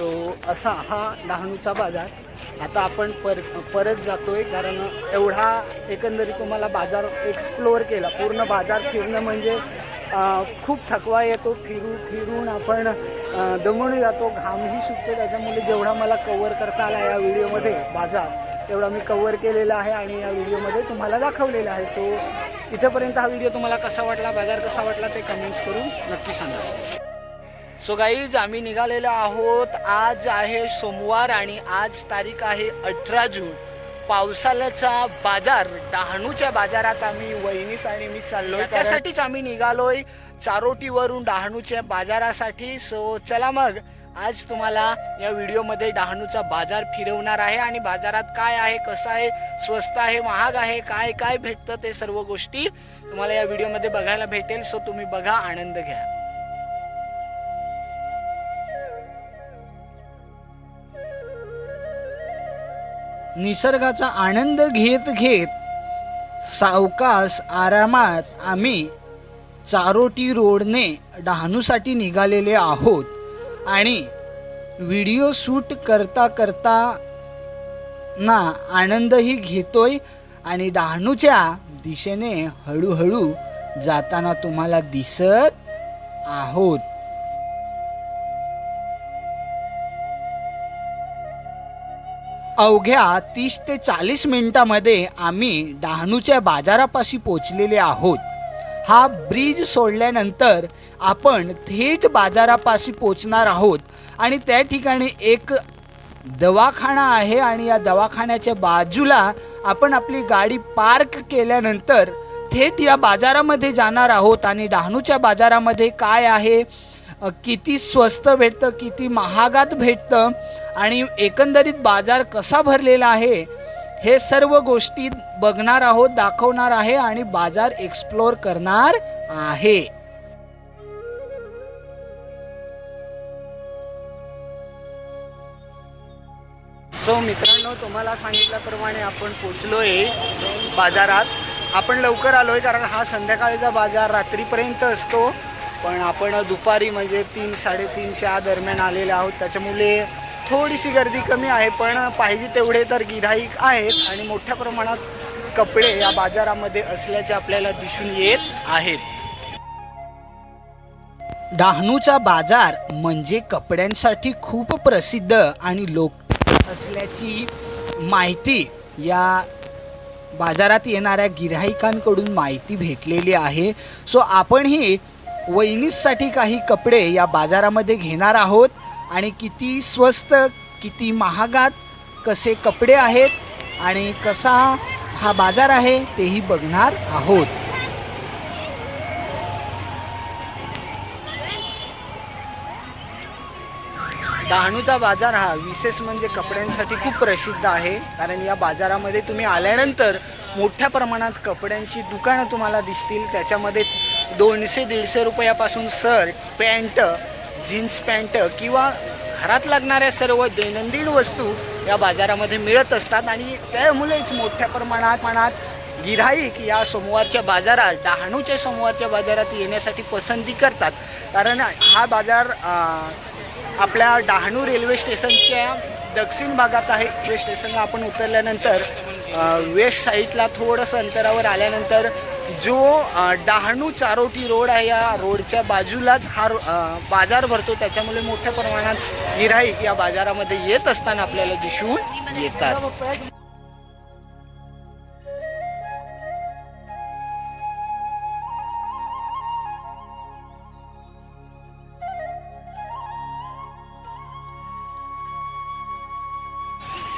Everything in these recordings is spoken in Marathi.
सो असा हा डहाणूचा बाजार. आता आपण पर परत जातोय कारण एवढा एकंदरीत तुम्हाला बाजार एक्सप्लोअर केला. पूर्ण बाजार फिरणं म्हणजे खूप थकवा येतो. फिरू फिरून आपण दमणू दमून जातो. घामही सुटतो. त्याच्यामुळे जेवढा मला कवर करता आला या व्हिडिओमध्ये बाजार तेवढा मी कवर केलेला आहे आणि या व्हिडिओमध्ये तुम्हाला दाखवलेला आहे. सो इथेपर्यंत हा व्हिडिओ तुम्हाला कसा वाटला बाजार कसा वाटला ते कमेंट्स करून नक्की सांगा. सो गाईज आम्ही निघालेलो आहोत. आज आहे सोमवार आणि आज तारीख आहे अठरा जून. पावसाळ्याचा बाजार डहाणूच्या बाजारात आम्ही वहिनीस आणि मी चाललोय. त्यासाठीच आम्ही निघालोय चारोटीवरून डहाणूच्या बाजारासाठी. सो चला मग आज तुम्हाला या व्हिडिओमध्ये डहाणूचा बाजार फिरवणार आहे आणि बाजारात काय आहे कसं आहे स्वस्त आहे महाग आहे काय काय भेटतं ते सर्व गोष्टी तुम्हाला या व्हिडिओमध्ये बघायला भेटेल. सो तुम्ही बघा आनंद घ्या. निसर्गाचा आनंद घेत घेत सावकास आरामात आम्ही चारोटी रोडने डहाणूसाठी निघालेले आहोत. आणि व्हिडिओ शूट करता करता ना आनंदही घेतोय आणि डहाणूच्या दिशेने हळूहळू जाताना तुम्हाला दिसत आहोत. अवघ्या तीस ते चाळीस मिनिटामध्ये आम्ही डहाणूच्या बाजारापाशी पोचलेले आहोत. हा ब्रिज सोडल्यानंतर आपण थेट बाजारापाशी पोचणार आहोत आणि त्या ठिकाणी एक दवाखाना आहे आणि या दवाखान्याच्या बाजूला आपण आपली गाडी पार्क केल्यानंतर थेट या बाजारामध्ये जाणार आहोत आणि डहाणूच्या बाजारामध्ये काय आहे? किती स्वस्त भेटतं किती महागात भेटतं आणि एकंदरीत बाजार कसा भरलेला आहे हे सर्व गोष्टी बघणार आहोत दाखवणार आहे आणि बाजार एक्सप्लोअर करणार आहे. सो मित्रांनो तुम्हाला सांगितल्याप्रमाणे आपण पोचलोय बाजारात. आपण लवकर आलोय कारण हा संध्याकाळचा बाजार रात्रीपर्यंत असतो. पण आपण दुपारी म्हणजे तीन साडेतीनच्या दरम्यान आलेले आहोत. त्याच्यामुळे थोडीशी गर्दी कमी आहे पण पाहिजे तेवढे तर गिराईक आहेत आणि मोठ्या प्रमाणात कपडे या बाजारामध्ये असल्याचे आपल्याला दिसून येत आहेत. डहाणूचा बाजार म्हणजे कपड्यांसाठी खूप प्रसिद्ध आणि लोक असल्याची माहिती या बाजारात येणाऱ्या गिऱ्हाईकांकडून माहिती भेटलेली आहे. सो आपणही वहिनीसाठी काही कपडे या बाजारामध्ये घेणार आहोत. आणि किती स्वस्त किती महागात कसे कपडे आहेत आणि कसा हा बाजार आहे तेही बघणार आहोत. डहाणूचा बाजार हा विशेष म्हणजे कपड्यांसाठी खूप प्रसिद्ध आहे. कारण या बाजारामध्ये तुम्ही आल्यानंतर मोठ्या प्रमाणात कपड्यांची दुकानं तुम्हाला दिसतील. त्याच्यामध्ये दोनशे दीडशे रुपयापासून शर्ट पॅन्ट जीन्स पॅन्ट किंवा घरात लागणाऱ्या सर्व दैनंदिन वस्तू या बाजारामध्ये मिळत असतात आणि त्यामुळेच मोठ्या प्रमाणात प्रमाणात गिराईक या सोमवारच्या बाजारात डहाणूच्या सोमवारच्या बाजारात येण्यासाठी पसंती करतात. कारण हा बाजार आपल्या डहाणू रेल्वे स्टेशनच्या दक्षिण भागात आहे. रेल्वे स्टेशनला आपण उतरल्यानंतर वेस्ट साईडला थोडंसं अंतरावर आल्यानंतर जो डहाणू चारोटी रोड आहे या रोडच्या बाजूलाच हा बाजार भरतो. त्याच्यामुळे मोठ्या प्रमाणात गिराईक या बाजारामध्ये येत असताना आपल्याला दिसून येतात.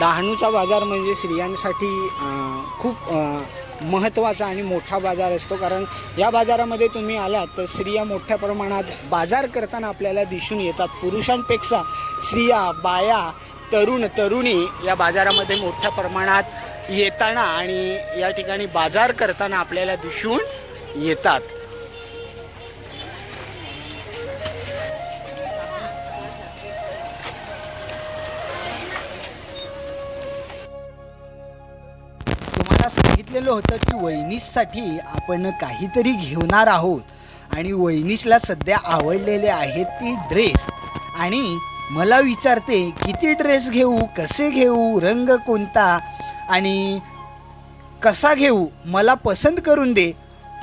डहाणूचा बाजार म्हणजे स्त्रियांसाठी खूप महत्त्वाचा आणि मोठा बाजार असतो. कारण या बाजारामध्ये तुम्ही आलात तर स्त्रिया मोठ्या प्रमाणात बाजार करताना आपल्याला दिसून येतात. पुरुषांपेक्षा स्त्रिया बाया तरुण तरुणी या बाजारामध्ये मोठ्या प्रमाणात येताना आणि या ठिकाणी बाजार करताना आपल्याला दिसून येतात. सांगितलेलं होतं की वहिनीसाठी आपण काहीतरी घेणार आहोत. आणि वहिनीसला सध्या आवडलेले आहेत ती ड्रेस आणि मला विचारते किती ड्रेस घेऊ कसे घेऊ रंग कोणता? आणि कसा घेऊ मला पसंत करून दे.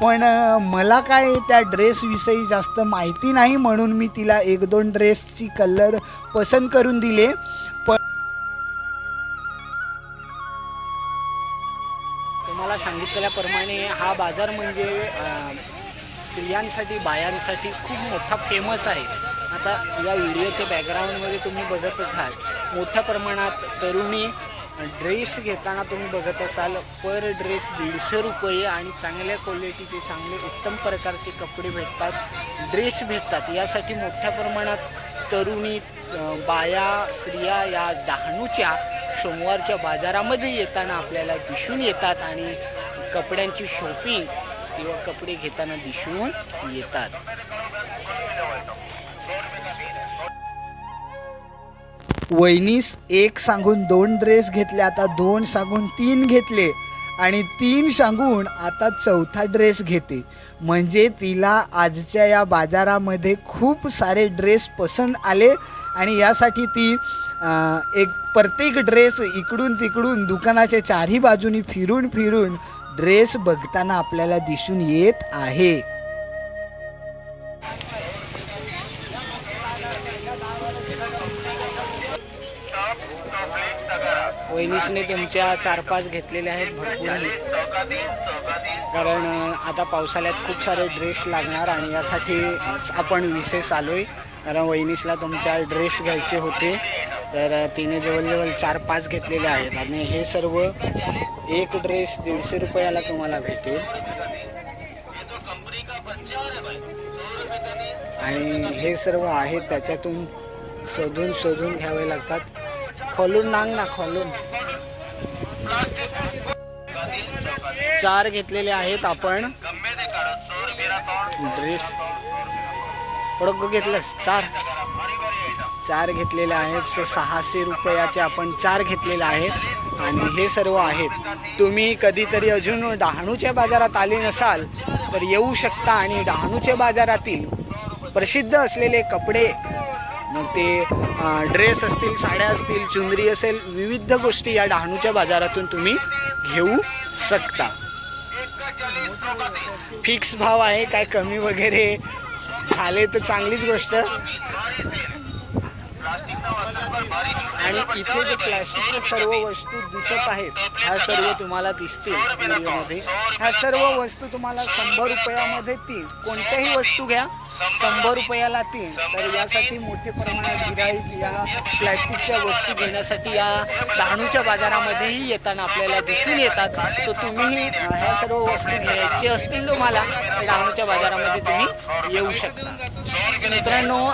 पण मला काय त्या ड्रेसविषयी जास्त माहिती नाही म्हणून मी तिला एक दोन ड्रेसची कलर पसंत करून दिले. पण हा बाजार म्हणजे स्त्रियांसाठी बायांसाठी खूप मोठा फेमस आहे. आता या व्हिडिओच्या बॅकग्राऊंडमध्ये तुम्ही बघत आहात. मोठ्या प्रमाणात तरुणी ड्रेस घेताना तुम्ही बघत असाल. पर ड्रेस दीडशे रुपये आणि चांगल्या क्वालिटीचे चांगले उत्तम प्रकारचे कपडे भेटतात ड्रेस भेटतात. यासाठी मोठ्या प्रमाणात तरुणी बाया स्त्रिया या डहाणूच्या सोमवारच्या बाजारामध्ये येताना आपल्याला दिसून येतात आणि कपड्यांची शॉपिंग किंवा कपडे घेताना दिसून येतात. वहिनीस एक सांगून दोन ड्रेस घेतले आता दोन सांगून तीन घेतले. आणि तीन सांगून आता चौथा ड्रेस घेते. म्हणजे तिला आजच्या या बाजारामध्ये खूप सारे ड्रेस पसंत आले. आणि यासाठी ती एक प्रत्येक ड्रेस इकडून तिकडून दुकानाच्या चारही बाजूनी फिरून फिरून ड्रेस बघताना आपल्याला दिसून येत आहे. वहिनीसने तुमच्या चार पाच घेतलेले आहेत भरपूर. कारण आता पावसाळ्यात खूप सारे ड्रेस लागणार आणि यासाठी आपण विशेष आलो आहे कारण वहिनीसला तुमच्या ड्रेस घ्यायचे होते. तर तिने जवळजवळ चार पाच घेतलेले आहेत आणि हे सर्व एक ड्रेस दीडशे रुपयाला तुम्हाला भेटेल. आणि हे सर्व आहेत त्याच्यातून शोधून शोधून घ्यावे लागतात. खोलून नांग ना खोलून. चार घेतलेले आहेत आपण. ड्रेस. ओळख घेतलंस चार. चार घेतलेले आहेत. सो सहाशे रुपयाचे आपण चार घेतलेले आहेत. आणि हे सर्व आहेत. तुम्ही कधीतरी अजून डहाणूच्या बाजारात आले नसाल तर येऊ शकता. आणि डहाणूच्या बाजारातील प्रसिद्ध असलेले कपडे मग ते ड्रेस असतील साड्या असतील चुनरी असेल विविध गोष्टी या डहाणूच्या बाजारातून तुम्ही घेऊ शकता. फिक्स भाव आहे काय कमी वगैरे झाले तर चांगलीच गोष्ट. आणि इथे जे प्लॅस्टिकच्या सर्व वस्तू दिसत आहेत ह्या सर्व तुम्हाला दिसतील व्हिडिओमध्ये. ह्या सर्व वस्तू तुम्हाला शंभर रुपयामध्ये तीन. कोणत्याही वस्तू घ्या शंभर रुपयाला तीन. तर यासाठी मोठे प्रमाणात गिराईक या प्लॅस्टिकच्या वस्तू घेण्यासाठी या डहाणूच्या बाजारामध्येही येताना आपल्याला दिसून येतात. सो तुम्हीही ह्या सर्व वस्तू घ्यायची असतील तुम्हाला तर डहाणूच्या बाजारामध्ये तुम्ही येऊ शकता. मित्रांनो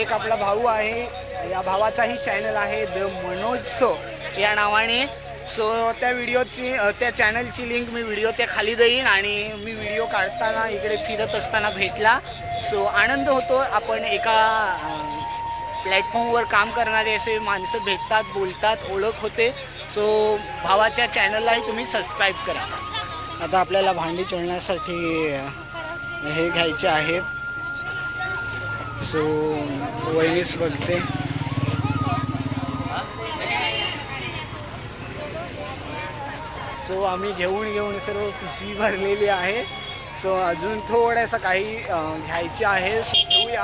एक आपला भाऊ आहे या भावाचाही चॅनल आहे द मनोज सो या नावाने. सो त्या व्हिडिओची त्या चॅनलची लिंक मी व्हिडिओच्या खाली देईन आणि मी व्हिडिओ काढताना इकडे फिरत असताना भेटला. सो आनंद होतो. आपण एका प्लॅटफॉर्मवर काम करणारे असे माणसं भेटतात बोलतात ओळख होते. सो भावाच्या चॅनललाही तुम्ही सबस्क्राईब करा. आता आपल्याला भांडी चोळण्यासाठी हे घ्यायचे आहेत. सो वहिनीच बघते. सो आम्ही घेऊन घेऊन सर्व पिशवी भरलेली आहे. सो अजून थोडंसं काही घ्यायची आहे. सो घेऊया.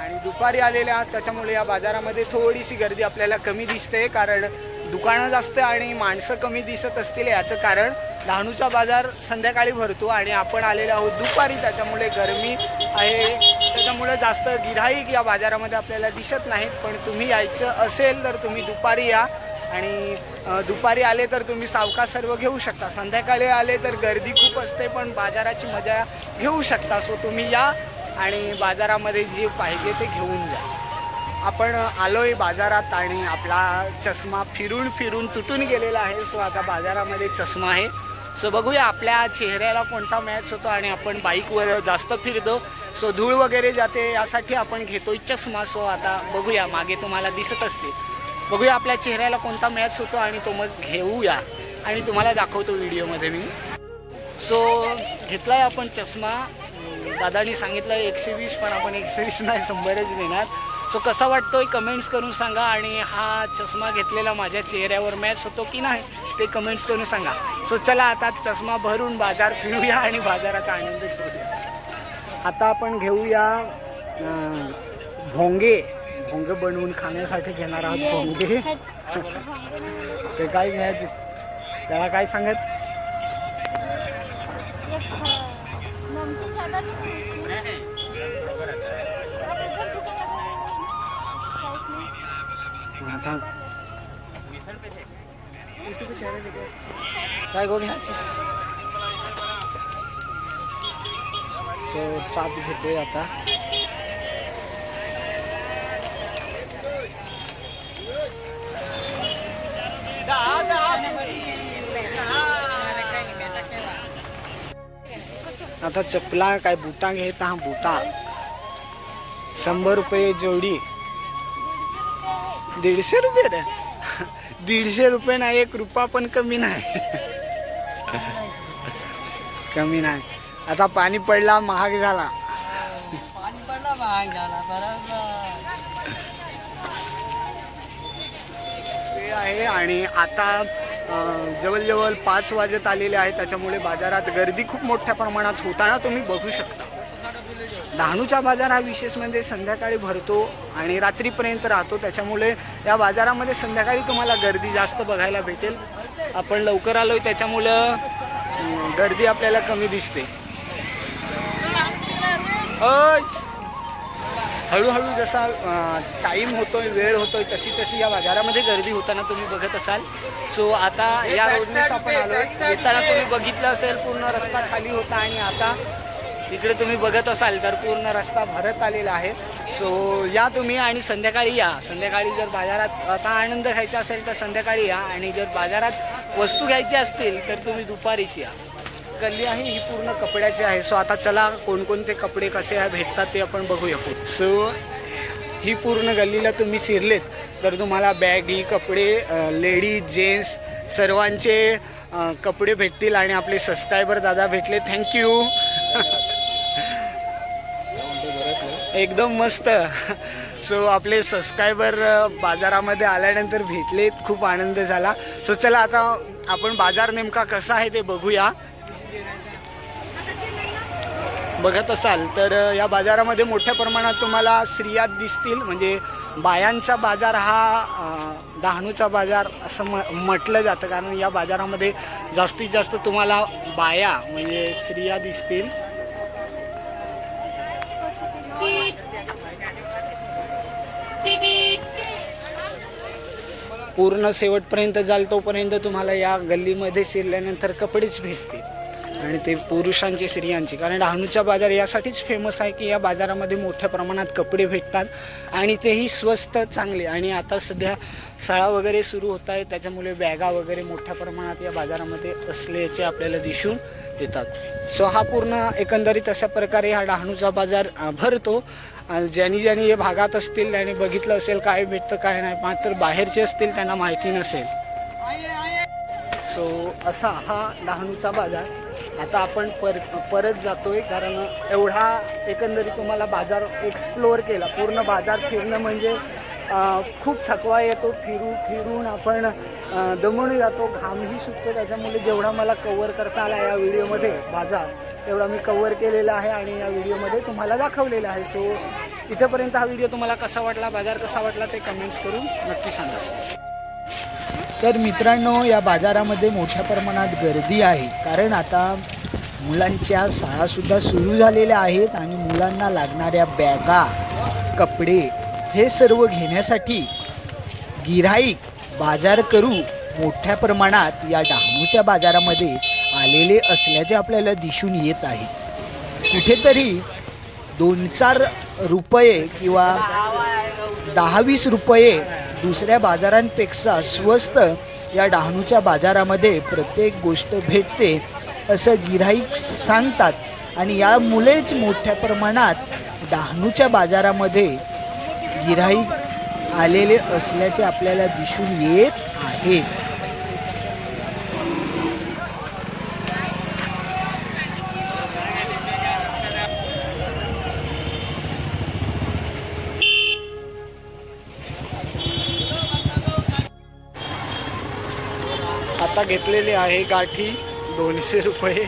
आणि दुपारी आलेले आहात त्याच्यामुळे या बाजारामध्ये थोडीशी गर्दी आपल्याला कमी दिसते. कारण दुकानं जास्त आणि माणसं कमी दिसत असतील याचं कारण डहाणूचा बाजार संध्याकाळी भरतो आणि आपण आलेलो आहोत दुपारी. त्याच्यामुळे गरमी आहे. त्याच्यामुळे जास्त गिराईक या बाजारामध्ये आपल्याला दिसत नाहीत. पण तुम्ही यायचं असेल तर तुम्ही दुपारी या. आणि दुपारी आले तर तुम्ही सावकाश सर्व घेऊ शकता. संध्याकाळी आले तर गर्दी खूप असते पण बाजाराची मजा घेऊ शकता. सो तुम्ही या आणि बाजारामध्ये जे पाहिजे ते घेऊन जा. आपण आलोय बाजारात आणि आपला चष्मा फिरून फिरून तुटून गेलेला आहे. सो आता बाजारामध्ये चष्मा आहे. सो बघूया आपल्या चेहऱ्याला कोणता मॅच होतो आणि आपण बाईकवर जास्त फिरतो. सो धूळ वगैरे जाते यासाठी आपण घेतोय चष्मा. सो आता बघूया मागे तुम्हाला दिसत असते बघूया आपल्या चेहऱ्याला कोणता मॅच होतो आणि तो मग घेऊया. आणि तुम्हाला दाखवतो व्हिडिओमध्ये मी. सो घेतलाय आपण चष्मा. दादानी सांगितलं एकशे वीस पण आपण एकशे वीस नाही शंभरच देणार सो कसा वाटतोय कमेंट्स करून सांगा आणि हा चष्मा घेतलेला माझ्या चेहऱ्यावर मॅच होतो की नाही ते कमेंट्स करून सांगा. सो चला आता चष्मा भरून बाजार फिरूया आणि बाजाराचा आनंद घेऊया. आता आपण घेऊया भोंगे. भोंगे बनवून खाण्यासाठी घेणार आहोत भोंगे ते काय घ्यायचे त्याला काय सांगत? आता काय गो घ्यायचीस? सो चाप घेतोय आता. आता चपला काय बुटा घेत हा बुटा. शंभर रुपये जोडी दीडशे रुपये रे. दीडशे रुपये नाही एक रुपया पण कमी नाही. कमी नाही. आता पाणी पडला महाग झाला. पाणी पडला भाग झाला बरोबर. आहे आणि आता जवळजवळ पाच वाजत आलेले आहे त्याच्यामुळे बाजारात गर्दी खूप मोठ्या प्रमाणात होताना तुम्ही बघू शकता. डहाणूचा बाजार हा विशेष म्हणजे संध्याकाळी भरतो आणि रात्रीपर्यंत राहतो. त्याच्यामुळे या बाजारामध्ये संध्याकाळी तुम्हाला गर्दी जास्त बघायला भेटेल. आपण लवकर आलोय त्याच्यामुळं गर्दी आपल्याला कमी दिसते. अय! हळूहळू जसा टाईम होतोय वेळ होतोय तशी तशी या बाजारामध्ये गर्दी होताना तुम्ही बघत असाल. सो आता या रोडनेच आपण आलो येताना तुम्ही बघितलं असेल पूर्ण रस्ता खाली होता आणि आता इकडे तुम्ही बघत असाल तर पूर्ण रस्ता भरत आलेला आहे. सो या तुम्ही आणि संध्याकाळी या. संध्याकाळी जर बाजारात आता आनंद घ्यायचा असेल तर संध्याकाळी या. आणि जर बाजारात वस्तू घ्यायची असतील तर तुम्ही दुपारीच या. गल्ली आहे ही पूर्ण कपड्याची आहे. सो आता चला कोणकोणते कपडे कसे आहे भेटतात ते आपण बघूया सो ही पूर्ण गल्लीला तुम्ही शिरलेत तर तुम्हाला बॅगी कपडे लेडीज जेंट्स सर्वांचे कपडे भेटतील आणि आपले सबस्क्रायबर दादा भेटले. थँक्यू एकदम मस्त. सो आपले सबस्क्रायबर बाजारामध्ये आल्यानंतर भेटले खूप आनंद झाला. सो चला आता आपण बाजार नेमका कसा आहे ते बघूया. बघत असाल तर या बाजारामध्ये मोठ्या प्रमाणात तुम्हाला स्त्रिया दिसतील. म्हणजे बायांचा बाजार हा दहाणूचा डहाणूचा बाजार असं म म्हटलं जातं. कारण या बाजारामध्ये जास्तीत जास्त तुम्हाला बाया म्हणजे स्त्रिया दिसतील. पूर्ण शेवटपर्यंत जाल तोपर्यंत तुम्हाला या गल्लीमध्ये शिरल्यानंतर कपडेच भेटतील. आणि ते पुरुषांची स्त्रियांचे. कारण डहाणूचा बाजार यासाठीच फेमस आहे की या बाजारामध्ये मोठ्या प्रमाणात कपडे भेटतात आणि तेही स्वस्त चांगले. आणि आता सध्या शाळा वगैरे सुरू होत आहे त्याच्यामुळे बॅगा वगैरे मोठ्या प्रमाणात या बाजारामध्ये असल्याचे आपल्याला दिसून येतात. सो हा पूर्ण एकंदरीत अशा प्रकारे हा डहाणूचा बाजार भरतो. आणि ज्यांनी ज्यांनी या भागात असतील त्यांनी बघितलं असेल काय भेटतं काय नाही मात्र बाहेरचे असतील त्यांना माहिती नसेल. सो असा हा डहाणूचा बाजार. आता आपण पर परत जातोय कारण एवढा एकंदरीत तुम्हाला बाजार एक्सप्लोअर केला. पूर्ण बाजार फिरणं म्हणजे खूप थकवा येतो. फिरू फिरून आपण दमून जातो. घामही सुटतो. त्याच्यामुळे जेवढा मला कवर करता आला या व्हिडिओमध्ये बाजार तेवढा मी कवर केलेला आहे आणि या व्हिडिओमध्ये तुम्हाला दाखवलेला आहे. सो इथेपर्यंत हा व्हिडिओ तुम्हाला कसा वाटला बाजार कसा वाटला ते कमेंट्स करून नक्की सांगा. तर मित्रांनो या बाजारामध्ये मोठ्या प्रमाणात गर्दी आहे. कारण आता मुलांच्या शाळासुद्धा सुरू झालेल्या आहेत आणि मुलांना लागणाऱ्या बॅगा कपडे हे सर्व घेण्यासाठी गिऱ्हाईक बाजार करू मोठ्या प्रमाणात या डहाणूच्या बाजारामध्ये आलेले असल्याचे आपल्याला दिसून येत आहे. कुठेतरी दोन चार रुपये किंवा दहा वीस रुपये दुसऱ्या बाजारांपेक्षा स्वस्त या डहाणूच्या बाजारामध्ये प्रत्येक गोष्ट भेटते असं गिऱ्हाईक सांगतात. आणि यामुळेच मोठ्या प्रमाणात डहाणूच्या बाजारामध्ये गिऱ्हाईक आलेले असल्याचे आपल्याला दिसून येत आहे. आता घेतलेली आहे गाठी. दोनशे रुपये.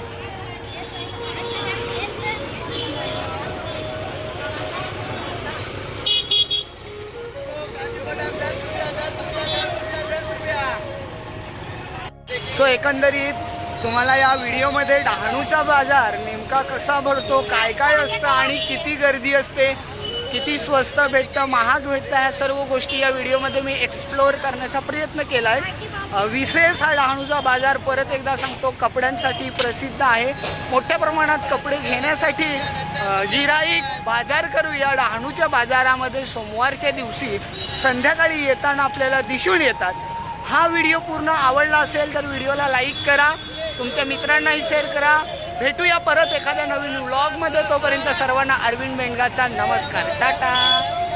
सो एकंदरीत तुम्हाला या व्हिडिओमध्ये डहाणूचा बाजार नेमका कसा भरतो काय काय असतं आणि किती गर्दी असते किती स्वस्त भेटतं महाग भेटतं ह्या सर्व गोष्टी या व्हिडिओमध्ये मी एक्सप्लोअर करण्याचा प्रयत्न केला आहे विशेष हा डहाणूचा बाजार परत एकदा सांगतो कपड्यांसाठी प्रसिद्ध आहे. मोठ्या प्रमाणात कपडे घेण्यासाठी गिराईक बाजार करू या डहाणूच्या बाजारामध्ये सोमवारच्या दिवशी संध्याकाळी येताना आपल्याला दिसून येतात. हा व्हिडिओ पूर्ण आवडला असेल तर व्हिडिओला लाईक करा. तुमच्या मित्रांनाही शेअर करा. भेटूया परत एखाद्या नवीन व्लॉगमध्ये तोपर्यंत सर्वांना अरविंद मेंगाचा नमस्कार. टाटा.